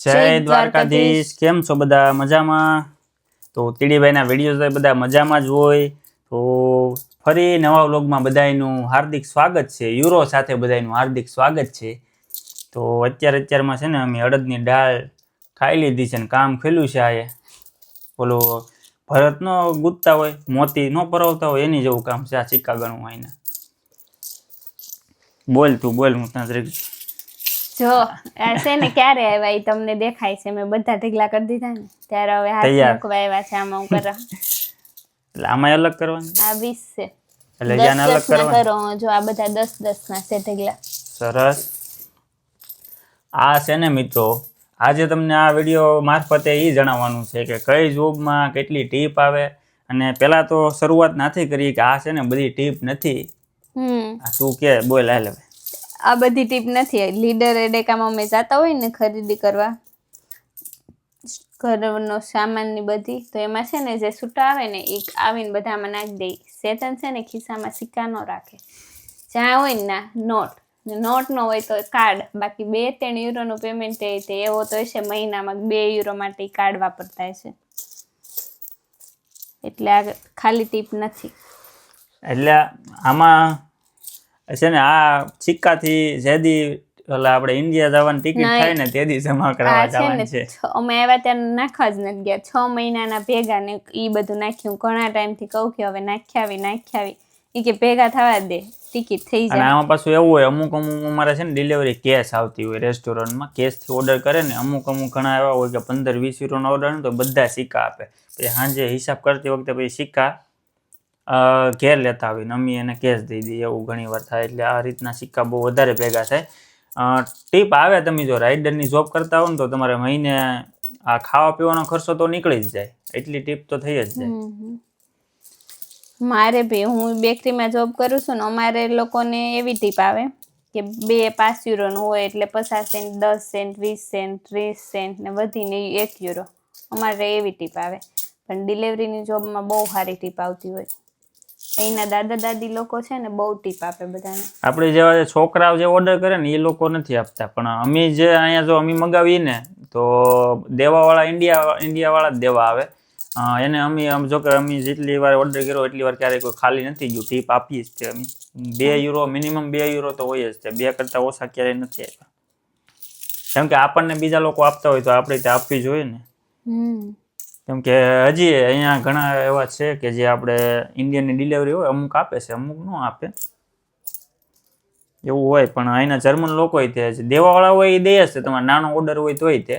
જય દ્વારકાધીશ. કેમ છો બધા? મજામાં? તો તીડીભાઈના વીડિયો બધા મજામાં જ હોય. તો ફરી નવા વ્લોગમાં બધાનું હાર્દિક સ્વાગત છે. યુરો સાથે બધાનું હાર્દિક સ્વાગત છે. તો અત્યારે અત્યારમાં છે ને અમે અડદની દાળ ખાઈ લીધી છે ને કામ ખેલું છે આ બોલો ભરત નો ગુંથતા હોય મોતી નો પરોવતા હોય એની જેવું કામ છે આ સિક્કા ગણું અહીંના. બોલ તું બોલ હું ત્યાં જો છે ને ક્યારે આવ્યા એ તમને દેખાય છે મેં બધા ઢીકલા કરી દીધા ને. ત્યારે હવે હાથ મૂકવા આવ્યા છે આમાં હું કરો એટલે આમાં અલગ કરવાનું? આ વીસ છે. એટલે જ્યાં અલગ કરવાનું? કરો. જો આ બધા દસ દસ ના છે ઢીકલા સરસ. આ છે ને મિત્રો આજે તમને આ વીડિયો મારફતે એ જણાવવાનું છે કે કઈ જોબમાં કેટલી ટીપ આવે. અને પેલા તો શરૂઆત નથી કરી કે આ છે ને બધી ટીપ નથી. તું કે બોલ હાલ હવે. આ બધી ટીપ નથી. લીડર એડેકામાં અમે જતા હોય ને ખરીદી કરવા, ઘરનો સામાનની બધી, તો એમાં છે ને જે છૂટા આવે ને એ આવીને બધામાં નાખી દે. શેતન છે ને ખિસ્સામાં સિક્કા ન રાખે. જ્યાં હોય ને નોટ નોટ નો હોય તો કાર્ડ. બાકી બે ત્રણ યુરોનું પેમેન્ટ એ તે એવો તો છે મહિનામાં બે યુરો માટે કાર્ડ વાપરતા છે એટલે આ ખાલી ટીપ નથી. એટલે આમાં છે ને આ સિક્કાથી જેદી એટલે આપણે ઇન્ડિયા જવાની ટિકિટ. થાય ને તેદી જમા આ કરાવવા જવાની છે. અમે આવ્યા ત્યારે નાખવા જ નથી ગયા. છ મહિનાના ભેગા ને એ બધું નાખ્યું. ઘણા ટાઈમથી કહું કે હવે નાખ્યાવી નાખ્યાવી. એ કે ભેગા થવા દે ટિકિટ થઈ જાય. આમાં પાછું એવું હોય અમુક અમુક અમારે છે ને ડિલિવરી કેશ આવતી હોય રેસ્ટોરન્ટમાં કેશથી ઓર્ડર કરે ને અમુક અમુક ઘણા એવા હોય કે પંદર વીસ યુરોનો ઓર્ડર ને તો બધા સિક્કા આપે. પછી સાંજે હિસાબ કરતી વખતે પછી સિક્કા ઘેર લેતા આવીને અમે એને કેશ દઈ દઈએ એવું ઘણી વાર થાય. એટલે આ રીતના સિક્કા બહુ વધારે ભેગા થાય. ટીપ આવે તમે જો રાઇડરની જોબ કરતા હો ને તો તમારે મહિને આ ખાવા પીવાનો ખર્ચો તો નીકળી જ જાય. એટલી ટીપ તો થઈ જ જાય. મારે બી હું બેકરીમાં જોબ કરું છું ને અમારે લોકોને એવી ટીપ આવે કે બે પાંચ યુરોનું હોય એટલે પચાસ સેન્ટ દસ સેન્ટ વીસ સેન્ટ ત્રીસ સેન્ટ ને વધીને એક યુરો. અમારે એવી ટીપ આવે. પણ ડિલિવરીની જોબમાં બહુ સારી ટીપ આવતી હોય. અહીંના દાદા દાદી લોકો છે ને બહુ ટીપ આપે બધાને. આપણે જેવા જે છોકરાઓ જે ઓર્ડર કરે ને એ લોકો નથી આપતા. પણ અમે જે અહીંયા જો અમે મગાવીએ ને તો દેવાવાળા ઇન્ડિયા ઇન્ડિયાવાળા જ દેવા આવે. એને અમે આમ જો કે અમે જેટલી વાર ઓર્ડર કર્યો એટલી વાર ક્યારેય કોઈ ખાલી નથી ગયું. ટીપ આપીએ જ છે અમે. બે યુરો મિનિમમ બે યુરો તો હોય જ છે. બે કરતાં ઓછા ક્યારેય નથી આપ્યા. કેમ કે આપણને બીજા લોકો આપતા હોય તો આપણે ત્યાં આપવી જોઈએ ને. કેમ કે હજી અહીંયા ઘણા એવા છે કે જે આપણે ઇન્ડિયનની ડિલિવરી હોય અમુક આપે છે અમુક ન આપે. એવું હોય પણ અહીંના જર્મન લોકો તે દેવાવાળા હોય એ દે હશે છે તમારે નાનો ઓર્ડર હોય તોય તે.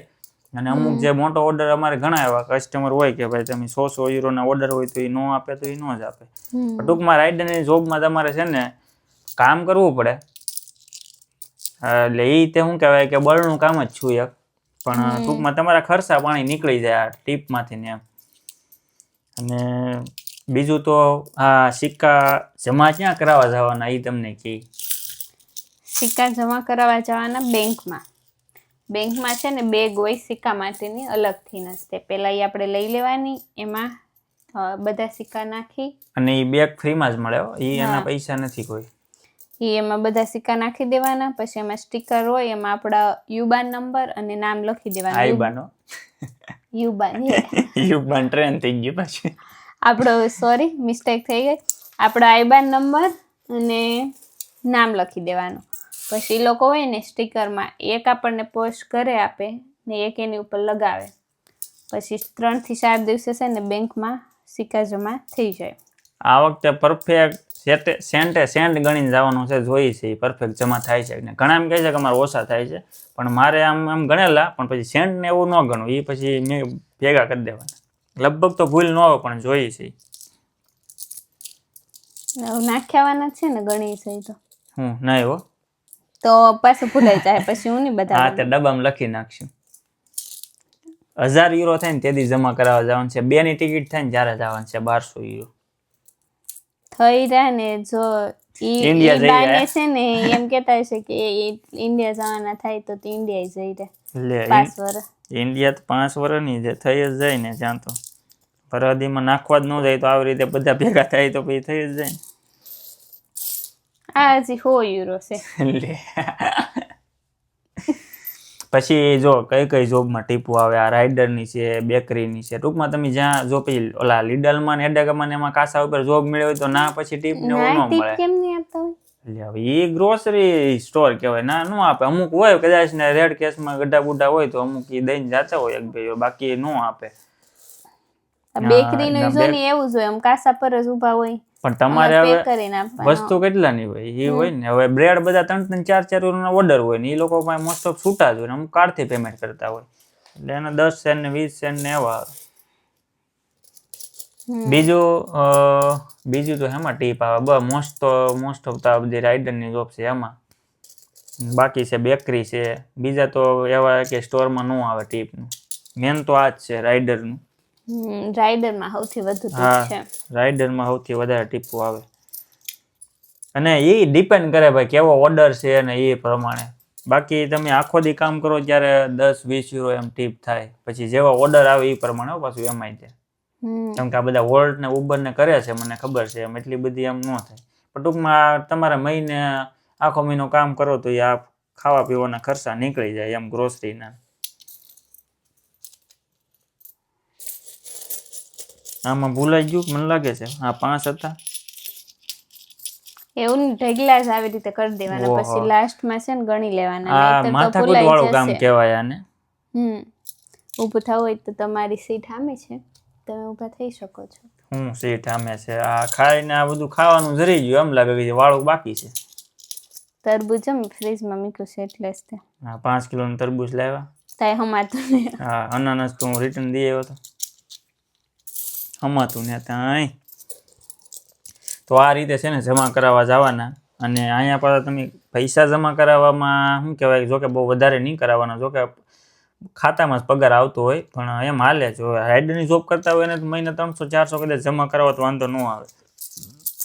અને અમુક જે મોટો ઓર્ડર અમારે ઘણા એવા કસ્ટમર હોય કે ભાઈ તમે સો સો યુરોના ઓર્ડર હોય તો એ ન આપે તો એ ન જ આપે. ટૂંકમાં રાઇડરની જોબમાં તમારે છે ને કામ કરવું પડે. એટલે એ તે શું કહેવાય કે બળનું કામ જ છું એક. પણ ટૂંકમાં તમારા ખર્ચા પાણી નીકળી જાય ટીપમાંથી ને અને બીજું તો આ સિક્કા જમા ક્યાં કરાવવા જવાના એ તમને કહે સિક્કા જમા કરાવવા જવાના બેંકમાં. બેંકમાં છે ને બેગ હોય સિક્કા માટેની અલગથી નસ્તે. પહેલાં એ આપણે લઈ લેવાની એમાં બધા સિક્કા નાખી. અને એ બેગ ફ્રીમાં જ મળે એ એના પૈસા નથી કોઈ. એ એમાં બધા સિક્કા નાખી દેવાના પછી એમાં સ્ટીકર હોય એમાં આપણા યુબાન નંબર અને નામ લખી દેવાનું. યુબાનો? યુબાન યુબાન ટ્રેન થઈ ગયું પાછી. આપણો સોરી મિસ્ટેક થઈ ગઈ. આપણો આઈબાન નંબર અને નામ લખી દેવાનું. પછી એ લોકો હોય ને સ્ટીકરમાં એક આપણને પોસ્ટ કરે આપે ને એક એની ઉપર લગાવે. પછી ત્રણથી ચાર દિવસે છે ને બેંકમાં સિક્કા જમા થઈ જાય. આ વખતે પરફેક્ટ સેટે સેન્ટે સેન્ટ ગણીને જવાનું છે જોઈ છે પરફેક્ટ જમા થાય છે. ને ઘણા એમ કહે છે કે અમારે ઓછા થાય છે પણ મારે આમ આમ ગણેલા પણ પછી સેન્ટ ને એવું ન ગણવું એ પછી મેં ભેગા કરી દેવાના. લગભગ તો ભૂલ ન આવે પણ જોઈ છે નાખ્યાવાના છે ને ગણી છે તો. હું? ના હો. તો પાછું ભૂલાઈ જાય પછી હું નહીં હા બધા તે ડબ્બામાં લખી નાખશું. હજાર યુરો થાય ને તેથી જમા કરાવવા જવાનું છે. બે ની ટિકિટ થાય ને જ્યારે જવાનું છે બારસો યુરો રહ્યા ને જો India જઈ રહ્યા. છે ને એમ કહેતા હશે કે ઇન્ડિયા જવાના થાય તો ઇન્ડિયા જઈ રહ્યા. પાંચ વર્ષ ઇન્ડિયા તો પાંચ વર્ષની જે થઈ જ જાય ને જ્યાં તો. ફરવાદીમાં નાખવા જ ન જાય તો આવી રીતે બધા ભેગા થાય તો પછી થઈ જ જાય ને. આ હજી હો યુરો છે પછી જો કઈ કઈ જોબમાં ટીપું આવે આ રાઇડરની છે બેકરીની છે ટૂંકમાં તમે જ્યાં જો પછી ઓલા લીડલમાં ને એડેગામાં ને એમાં કાસા ઉપર જોબ મળે હોય તો ના પછી ટીપ ને એવું ન મળે. કેમ નહીં આપતા હોય? એ ગ્રોસરી સ્ટોર કહેવાય. ના ન આપે. અમુક હોય કદાચ ને રેડ કેસમાં ગઢા ગુડા હોય તો અમુક ઈ દઈને જાતા હોય એક બે બાકી ન આપે. બેકરી બેકરીનું જો ને એવું જ હોય. આમ કાસા પર જ ઊભા હોય. પણ તમારે હવે વસ્તુ કેટલાની હોય? એ હોય ને. હવે બ્રેડ બધા ત્રણ ત્રણ ચાર ચાર ના ઓર્ડર હોય ને એ લોકો પાસે મોસ્ટ ઓફ છૂટા જ હોય ને અમુક કાર્ડથી પેમેન્ટ કરતા હોય. એટલે એના દસ સેન્ટ ને વીસ સેન્ટ ને એવા બીજું બીજું તો એમાં ટીપ આવે? બ મોસ્ટ મોસ્ટ ઓફ તો જે રાઇડરની જોબ છે એમાં. બાકી છે બેકરી છે. બીજા તો એવા કે સ્ટોરમાં ન આવે ટીપનું મેન તો આ જ છે રાઇડરનું રાઇડરમાં સૌથી વધુ ટીપ હા છે. રાઇડરમાં સૌથી વધારે ટીપું આવે. અને એ ડિપેન્ડ કરે ભાઈ કેવો ઓર્ડર છે અને એ પ્રમાણે. બાકી તમે આખો દી કામ કરો ત્યારે દસ વીસ યુરો એમ ટીપ થાય. પછી જેવા ઓર્ડર આવે એ પ્રમાણે પાછું એમાં હમ. કેમ કે આ બધા વોલ્ટ ને ઉબર ને કરે છે મને ખબર છે એમ એટલી બધી એમ ન થાય. પણ ટૂંકમાં તમારે મહિને આખો મહિનો કામ કરો તો એ આ ખાવા પીવાના ખર્ચા નીકળી જાય એમ ગ્રોસરીના આમાં ભૂલાઈ ગયું? મને લાગે છે. આ પાંચ હતા. એવું ઢગલા જ આવી રીતે કરી દેવાના. પછી લાસ્ટમાં છે ને ગણી લેવાના. આ માથાકૂટ વાળું કામ કહેવાય આને. હમ. ઊભું થવું હોય તો તમારી સીટ સામે છે. તમે ઊભા થઈ શકો છો. હું સીટ સામે છે. આ ખાઈને આ બધું ખાવાનું જરી ગયું. એમ લાગે કે વાળું બાકી છે. તરબૂચ એમ ફ્રીજમાં મૂક્યું છે એટલે જ તે. આ પાંચ કિલોનું તરબૂચ લાવ્યા. તાય હમાતું ને હા અનાનસ તો હું રિટર્ન દઈ આવ્યો હતો હમાતું ને ત્યાં તો આ રીતે છે ને જમા કરાવવા જવાના. અને અહીંયા પાછા તમે પૈસા જમા કરાવવામાં શું કહેવાય જોકે બહુ વધારે નહીં કરાવવાના. જોકે ખાતામાં જ પગાર આવતો હોય, પણ એમ હાલે જો. હેડની જોબ કરતા હોય તો મહિને ત્રણસો, ચારસો કદાચ જમા કરાવો તો વાંધો ન આવે.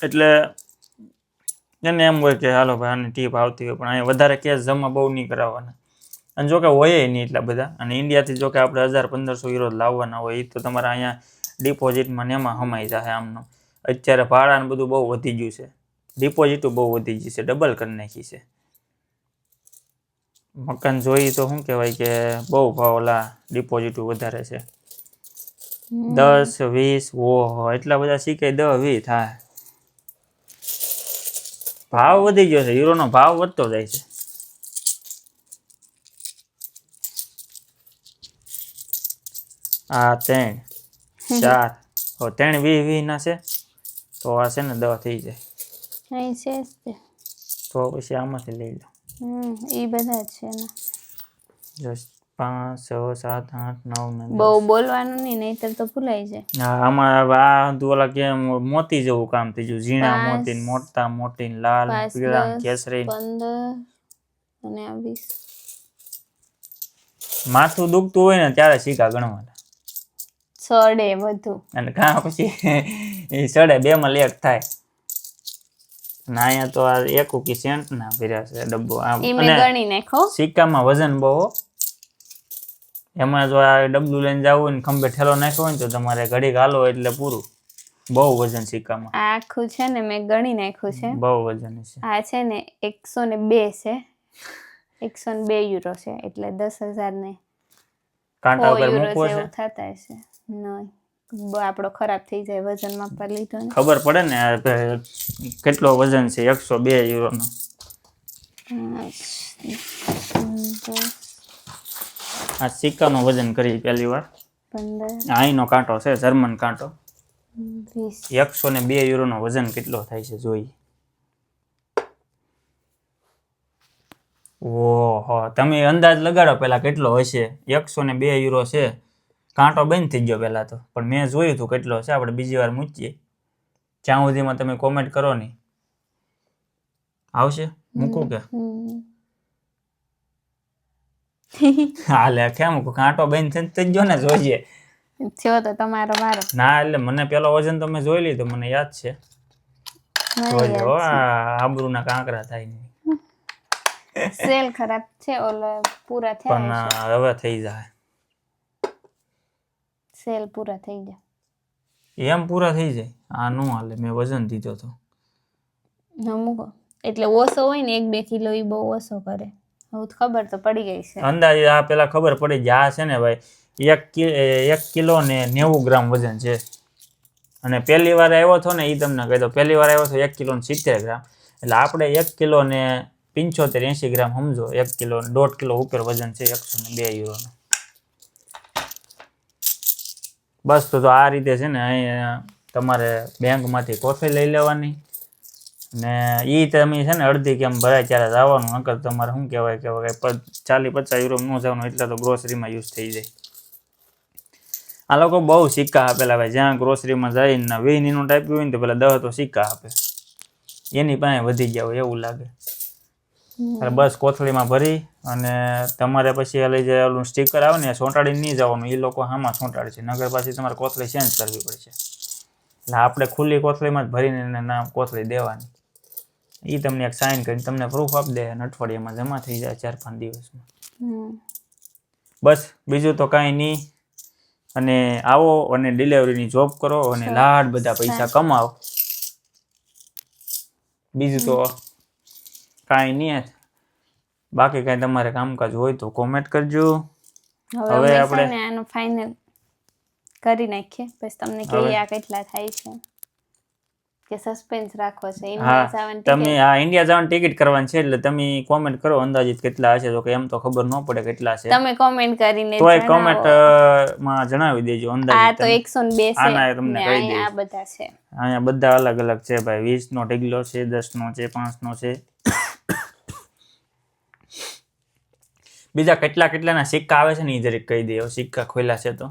એટલે એને એમ હોય કે હાલો ભાઈ, આની ટીપ આવતી હોય, પણ અહીંયા વધારે કેસ જમા બહુ નહીં કરાવવાના. અને જોકે હોય નહીં એટલા બધા. અને ઇન્ડિયાથી જોકે આપણે હજાર પંદરસો યુરો લાવવાના હોય એ તો તમારે અહીંયા ડિપોઝિટમાં ને એમાં સમાઈ જશે આમનો. અત્યારે ભાડાને બધું બહુ વધી ગયું છે. ડિપોઝિટો બહુ વધી ગઈ છે. ડબલ કરી નાખી છે. મકાન જોઈ તો શું કહેવાય કે બહુ ભાવ ઓલા ડિપોઝિટો વધારે છે. દસ વીસ ઓહો એટલા બધા શીખાય દસ વીસ થાય ભાવ વધી ગયો છે. હીરોનો ભાવ વધતો જાય છે. આ ત્રણ. ચાર. ઓ ત્રણ વી વી ના છે. તો આ છે ને દવા થઈ જાય. અહીં છે જ તો. પછી આમાંથી લઈ લો. હમ એ બધા છે ને. જો પાંચ છ સાત આઠ નવ ને બહુ બોલવાનું નહીં નહીતર તો ભૂલાઈ જાય. હા આમાં આ ઓલા કે મોતી જેવું કામ થઈ ગયું. ઝીણા મોતી ને મોટા મોટી ને લાલ પીળા કેસરી પંદર અને આ વીસ. માથું દુખતું હોય ને ત્યારે શીખા ગણવાના. સડે બધું. અને કાં પછી એ સડે બે માં લેક થાય. ના અહીંયા તો આ એક કુકી સેન્ટ ના ભર્યા છે ડબ્બો. આ અને ગણી નાખો. સિક્કામાં વજન બહુ એમાં જો આ ડબલું લઈને જવું ને ખંભે ઠેલો નાખ્યો હોય ને તો તમારે ઘડી ગાલો એટલે પૂરું. બહુ વજન સિક્કામાં. આખું છે ને મેં ગણી નાખ્યું છે. બહુ વજન છે. આ છે ને એકસો ને બે છે. એકસો ને બે યુરો છે એટલે દસ હજાર ને કાંટા ઉપર મૂકવો છે. થતા હશે. નહીં. આપણો ખરાબ થઈ જાય વજન માપવા લીધો ને. ખબર પડે ને કેટલો વજન છે એકસો બે યુરોનો. આ સિક્કાનું વજન કરી પહેલી વાર. અહીંનો કાંટો છે જર્મન કાંટો. એકસો ને બે યુરોનો વજન કેટલો થાય છે જોઈએ. ઓહો તમે અંદાજ લગાડો પેલા કેટલો હશે. એકસો ને બે યુરો છે. કાંટો બંધ થઈ ગયો પહેલાં તો. પણ મેં જોયું હતું કેટલો છે. આપણે બીજી વાર મૂકીએ. જ્યાં સુધીમાં તમે કોમેન્ટ કરો નહીં આવશે? મૂકું કે. હાલે કેમ કાંટો બંધ થઈ થઈ ગયો ને જોઈએ. થયો તો તમારો મારો. ના એટલે મને પેલો વજન તમે જોઈ લીધો. મને યાદ છે. જોજો આબરૂના કાંકરા થાય નહીં સેલ ખરાબ છે ઓલો પૂરા થયા પણ હવે થઈ જાય. સેલ પૂરા થઈ જાય એમ પૂરા થઈ જાય? આ નો હાલે મેં વજન દીધો તો. અમુક એટલે ઓછો હોય ને એક બે કિલો એ બહુ ઓછો કરે. હું તો ખબર તો પડી ગઈ છે. અંદાજે આ પેલા ખબર પડી જાય. આ છે ને ભાઈ એક એક કિલો ને નેવું ગ્રામ વજન છે. અને પહેલી વાર આવ્યો હતો ને એ તમને કહી દો પહેલી વાર આવ્યો હતો એક કિલો ને સિત્તેર ગ્રામ. એટલે આપણે એક કિલો ને પંચોતેર એંશી ગ્રામ સમજો. એક કિલો દોઢ કિલો ઉપર વજન છે એકસો ને બે યુરોનું. બસ, તો આ રીતે છે ને અહીં તમારે બેંકમાંથી કોફી લઈ લેવાની. ને એ તમે છે ને અડધી કેમ ભરાય ત્યારે જવાનું નકર તમારે શું કહેવાય કે ચાલી પચાસ યુરો ન જવાનું, એટલે તો ગ્રોસરીમાં યુઝ થઈ જાય. આ લોકો બહુ સિક્કા આપેલા ભાઈ. જ્યાં ગ્રોસરીમાં જઈને વીનીનું ટાઈપ્યું હોય ને તો પેલા દહ તો સિક્કા આપે. એની પાસે વધી ગયા હોય એવું લાગે. બસ કોથળીમાં ભરી અને તમારે પછી એટલે જે ઓલું સ્ટીકર આવે ને ચોંટાડીને નહીં જવાનું. એ લોકો આમાં ચોંટાડે છે. નગર પાછી તમારે કોથળી ચેન્જ કરવી પડશે. એટલે આપણે ખુલ્લી કોથળીમાં જ ભરીને એને નામ કોથળી દેવાની. એ તમને એક સાઇન કરીને તમને પ્રૂફ આપી દે. અને અઠવાડિયામાં જમા થઈ જાય ચાર પાંચ દિવસમાં. બસ બીજું તો કાંઈ નહીં. અને આવો અને ડિલિવરીની જોબ કરો અને લાડ બધા પૈસા કમાવો. બીજું તો કાંઈ નહીં બાકી કાંઈ તમારે કામકાજ હોય તો કોમેન્ટ કરજો. હવે આપણે- આનો ફાઇનલ કરી નાખીએ. પછી તમને કહીએ આ કેટલા થાય છે. કે સસ્પેન્સ રાખો છે. ઇન્ડિયા હા જવાની તમે. આ ઇન્ડિયા જવાની ટિકિટ કરવાની છે એટલે તમે કોમેન્ટ કરો અંદાજિત કેટલા હશે. તો કે એમ તો ખબર ન પડે કેટલા છે. તમે કોમેન્ટ કરીને તો. કોમેન્ટમાં જણાવી દેજો આ તો તમે. એકસો ને બે છે. આના તમને કહી અહીંયા આ બધા છે. અહીંયા બધા અલગ અલગ છે ભાઈ. વીસ નો ઢગલો છે દસ નો છે પાંચ નો છે. બીજા કેટલા કેટલાના સિક્કા આવે છે ને એ જરીક કહી દે સિક્કા ખોલ્યા છે તો.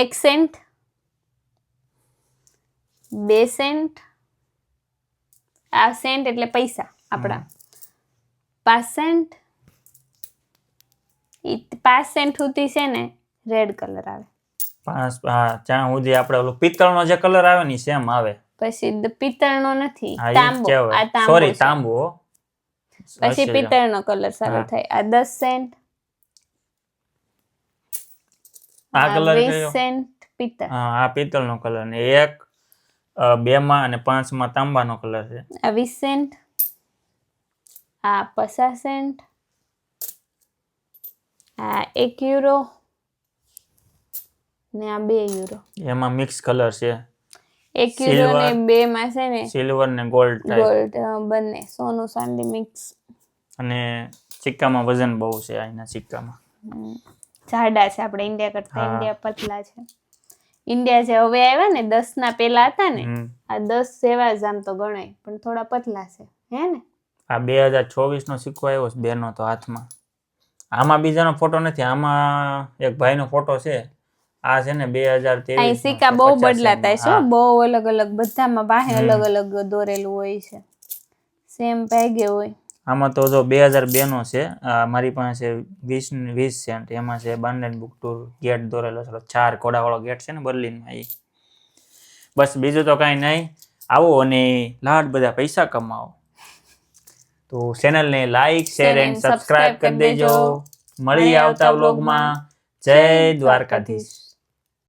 એક સેન્ટ બે સેન્ટ આ સેન્ટ એટલે પૈસા આપણા પાંચ સેન્ટ પાંચ સેન્ટ સુધી છે ને રેડ કલર આવે. પાંચ ત્યાં સુધી આપણે ઓલું પિત્તળનો જે કલર આવે ને સેમ આવે. પછી પિત્તળનો નથી તાંબો એ આ તાંબો સોરી. તાંબુ. પછી પિત્તળ પિત્તળનો કલર સારો થાય. આ દસ સેન્ટ આ આ કલર વીસ સેન્ટ પિત્તળ. હા આ પિત્તળનો કલર ને એક બે માં અને પાંચમાં તાંબાનો કલર છે. આ વીસ સેન્ટ આ પચાસ સેન્ટ આ એક યુરો ને આ બે યુરો. એમાં મિક્સ કલર છે. એક કિલો ને બે માં છે ને સિલ્વર ને ગોલ્ડ ગોલ્ડ બંને સોનું ચાંદી મિક્સ અને સિક્કામાં વજન બહુ છે આના સિક્કામાં. જાડા છે આપણે ઇન્ડિયા કરતા. ઇન્ડિયા પતલા છે. ઇન્ડિયા જે હવે આવ્યા ને દસ ના પેલા હતા ને આ દસ જેવા જ આમ તો ગણાય પણ થોડા પતલા છે. હે ને? આ બે હજાર ચોવીસ નો સિક્કો આવ્યો છે બેનો તો હાથમાં. આમાં બીજાનો ફોટો નથી આમાં એક ભાઈનો ફોટો છે. આ છે ને બે હજાર અહીં ત્રેવીસ સિક્કા બહુ બદલાતા છે બહુ અલગ અલગ બધામાં બાહે અલગ અલગ દોરેલું હોય છે. સેમ ભાગે હોય. આમાં તો જો બે હજાર બે નો છે મારી પાસે વીસ વીસ સેન્ટ એમાં છે બાંડનબુક ટુર ગેટ દોરેલો છે. ચાર કોડાવાળો ગેટ છે ને બર્લિનમાં એ બસ બીજું તો કાંઈ નહીં. આવો અને લાડ બધા પૈસા કમાવો. તો ચેનલને લાઈક શેર એન્ડ સબસ્ક્રાઇબ કરી દેજો. મળી આવતા વ્લોગમાં જય દ્વારકાધીશ.